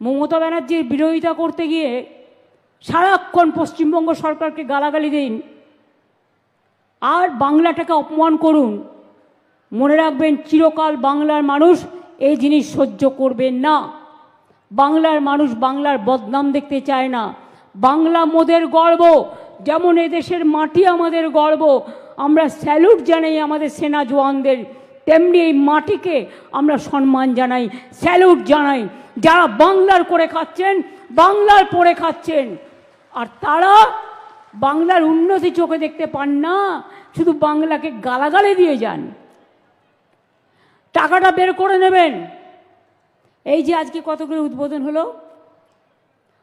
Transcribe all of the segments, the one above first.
মমতা ব্যানার্জির বিরোধিতা করতে গিয়ে সারাক্ষণ পশ্চিমবঙ্গ সরকারকে গালাগালি দিন। আর বাংলাটাকে অপমান করুন। মনে রাখবেন, চিরকাল বাংলার মানুষ এই জিনিস সহ্য করবেন না। বাংলার মানুষ বাংলার বদনাম দেখতে চায় না। বাংলা মোদের গর্ব, যেমন এদেশের মাটি আমাদের গর্ব। আমরা স্যালুট জানাই আমাদের সেনা জওয়ানদের, তেমনি এই মাটিকে আমরা সম্মান জানাই, স্যালুট জানাই। যারা বাংলার করে খাচ্ছেন, বাংলার পরে খাচ্ছেন। আর তারা বাংলার উন্নতি চোখে দেখতে পান না, শুধু বাংলাকে গালাগালে দিয়ে যান। টাকাটা বের করে নেবেন। এই যে আজকে কতগুলো উদ্বোধন হলো?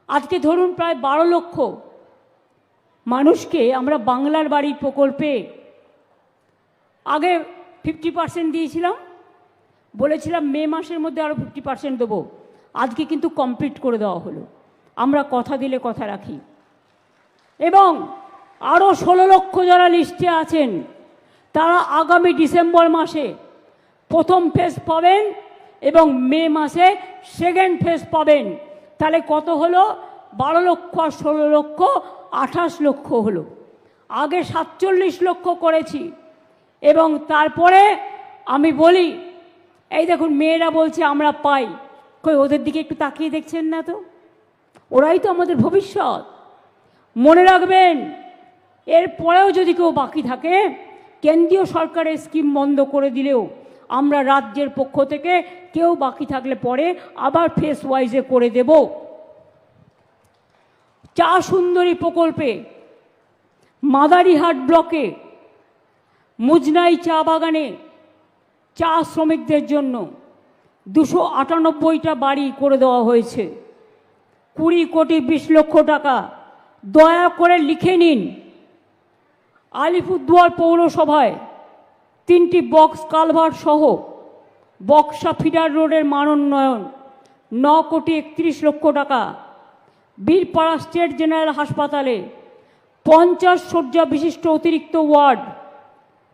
আজকে ধরুন প্রায় বারো লক্ষ মানুষকে আমরা বাংলার বাড়ি প্রকল্পে আগে ফিফটি পার্সেন্ট দিয়েছিলাম, বলেছিলাম মে মাসের মধ্যে আরও ফিফটি পার্সেন্ট দেবো। আজকে কিন্তু কমপ্লিট করে দেওয়া হলো। আমরা কথা দিলে কথা রাখি। এবং আরও ষোলো লক্ষ যারা লিস্টে আছেন, তারা আগামী ডিসেম্বর মাসে প্রথম ফেজ পাবেন এবং মে মাসে সেকেন্ড ফেজ পাবেন। তাহলে কত হলো? বারো লক্ষ আর ষোলো লক্ষ, আঠাশ লক্ষ হলো। আগে সাতচল্লিশ লক্ষ করেছি। এবং তারপরে আমি বলি, এই দেখুন, মেয়েরা বলছে, আমরা পাই। কই, ওদের দিকে একটু তাকিয়ে দেখছেন না তো? ওরাই তো আমাদের ভবিষ্যৎ। মনে রাখবেন এরপরেও যদি কেউ বাকি থাকে, কেন্দ্রীয় সরকারের স্কিম বন্ধ করে দিলেও আমরা রাজ্যের পক্ষ থেকে কেউ বাকি থাকলে পরে আবার ফেস ওয়াইজে করে দেব। চা সুন্দরী প্রকল্পে, মাদারিহাট ব্লকে, মুজনাই চা বাগানে চা শ্রমিকদের জন্য দুশো আটানব্বইটা বাড়ি করে দেওয়া হয়েছে। কুড়ি কোটি বিশ লক্ষ টাকা। দয়া করে লিখে নিন। আলিপুরদুয়ার পৌরসভায় তিনটি বক্স কালভার সহ বক্সা ফিডার রোডের মান উন্নয়ন ন কোটি একত্রিশ লক্ষ টাকা। বীরপাড়া স্টেট জেনারেল হাসপাতালে পঞ্চাশ শয্যা বিশিষ্ট অতিরিক্ত ওয়ার্ড,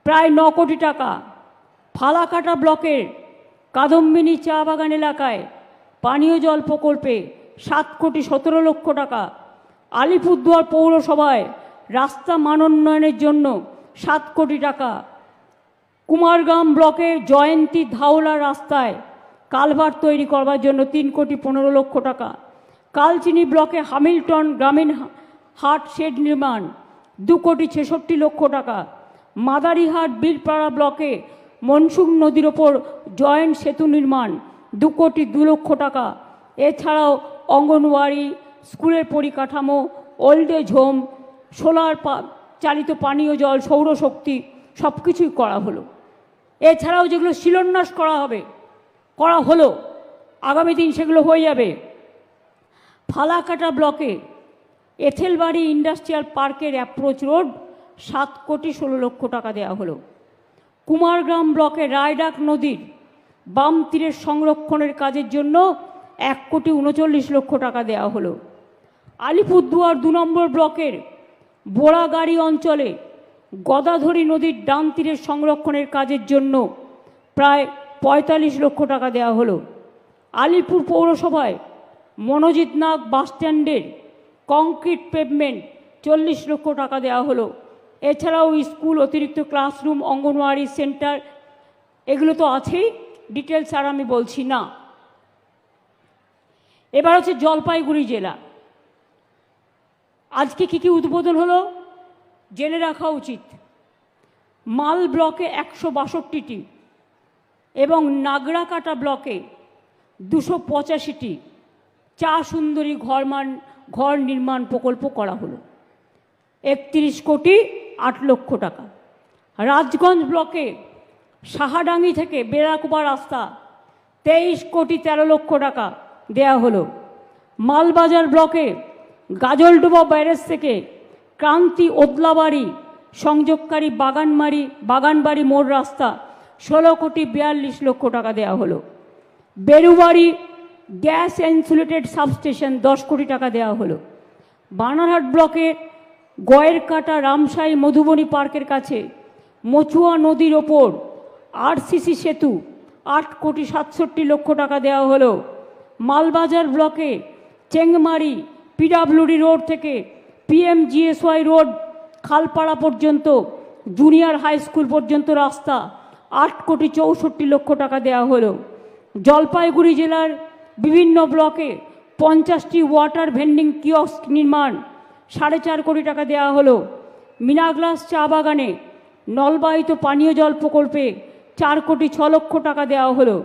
প্রায় ন কোটি টাকা। ফালাকাটা ব্লকের কাদম্বিনী চা বাগান এলাকায় পানীয় জল প্রকল্পে সাত কোটি সতেরো লক্ষ টাকা। আলিপুরদুয়ার পৌরসভায় রাস্তা মানোন্নয়নের জন্য সাত কোটি টাকা। কুমারগ্রাম ব্লকে জয়ন্তী ধাওলা রাস্তায় কালভার তৈরি করবার জন্য তিন কোটি পনেরো লক্ষ টাকা। কালচিনি ব্লকে হামিল্টন গ্রামীণ হাট শেড নির্মাণ দু কোটি ছেষট্টি লক্ষ টাকা। মাদারিহাট বীরপাড়া ব্লকে মনসুখ নদীর ওপর জয়েন্ট সেতু নির্মাণ, দু কোটি দু লক্ষ টাকা। এছাড়াও অঙ্গনওয়াড়ি, স্কুলের পরিকাঠামো ওল্ড এজ হোম সোলার চালিত পানীয় জল, সৌরশক্তি সব কিছুই করা হলো। এছাড়াও যেগুলো শিলান্যাস করা হবে, করা হলো, আগামী দিন সেগুলো হয়ে যাবে। ফালাকাটা ব্লকে এথেলবাড়ি ইন্ডাস্ট্রিয়াল পার্কের অ্যাপ্রোচ রোড সাত কোটি ষোলো লক্ষ টাকা দেওয়া হলো। কুমারগ্রাম ব্লকে রায়ডাক নদীর বাম তীরের সংরক্ষণের কাজের জন্য এক কোটি উনচল্লিশ লক্ষ টাকা দেওয়া হলো। আলিপুরদুয়ার দু নম্বর ব্লকের বোড়াগাড়ি অঞ্চলে গদাধরী নদীর ডান তীরের সংরক্ষণের কাজের জন্য প্রায় পঁয়তাল্লিশ লক্ষ টাকা দেওয়া হলো। আলিপুর পৌরসভায় মনোজিৎ নাগ বাসস্ট্যান্ডের কংক্রিট পেভমেন্ট চল্লিশ লক্ষ টাকা দেওয়া হলো। এছাড়াও স্কুল, অতিরিক্ত ক্লাসরুম, অঙ্গনওয়াড়ি সেন্টার, এগুলো তো আছেই। ডিটেলস আর আমি বলছি না। এবার হচ্ছে জলপাইগুড়ি জেলা। আজকে কি কি উদ্বোধন হলো? জেনে রাখা উচিত। মাল ব্লকে একশো বাষট্টিটি এবং নাগরাকাটা ব্লকে দুশো পঁচাশিটি চা সুন্দরী ঘরমান ঘর নির্মাণ প্রকল্প করা হলো। একত্রিশ কোটি আট লক্ষ টাকা। রাজগঞ্জ ব্লকে সাহাডাঙ্গি থেকে বেড়াকুপা রাস্তা তেইশ কোটি তেরো লক্ষ টাকা দেয়া হলো। মালবাজার ব্লকে গাজলডোবা ব্যারেজ থেকে ক্রান্তি ওদলাবাড়ি সংযোগকারী বাগানমারি বাগানবাড়ি মোড় রাস্তা ষোলো কোটি বিয়াল্লিশ লক্ষ টাকা দেওয়া হলো। বেরুবাড়ি গ্যাস ইনসুলেটেড সাবস্টেশন দশ কোটি টাকা দেওয়া হলো। বানারহাট ব্লকে গয়ের কাটা রামসাই মধুবনী পার্কের কাছে, মচুয়া নদীর ওপর আরসিসি সেতু, আট কোটি সাতষট্টি লক্ষ টাকা দেওয়া হলো। মালবাজার ব্লকে চেংমারি পিডাব্লিউডি রোড থেকে পিএমজিএসওয়াই রোড, খালপাড়া পর্যন্ত, জুনিয়র হাই স্কুল পর্যন্ত রাস্তা, আট কোটি চৌষট্টি লক্ষ টাকা দেওয়া হলো। জলপাইগুড়ি জেলার বিভিন্ন ব্লকে পঞ্চাশটি ওয়াটার ভেন্ডিং কিয়স্ক নির্মাণ সাড়ে চার কোটি টাকা দেওয়া হলো। মিনাগ্লাস চা বাগানে নলবাহিত পানীয় জল প্রকল্পে চার কোটি ছ লক্ষ টাকা দেওয়া হলো।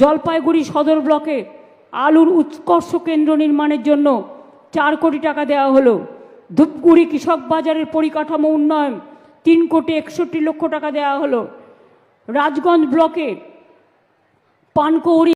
জলপাইগুড়ি সদর ব্লকে আলুর উৎকর্ষ কেন্দ্র নির্মাণের জন্য চার কোটি টাকা দেওয়া হলো। ধূপগুড়ি কৃষক বাজারের পরিকাঠামো উন্নয়ন তিন কোটি একষট্টি লক্ষ টাকা দেওয়া হলো। রাজগঞ্জ ব্লকে পানকৌড়ি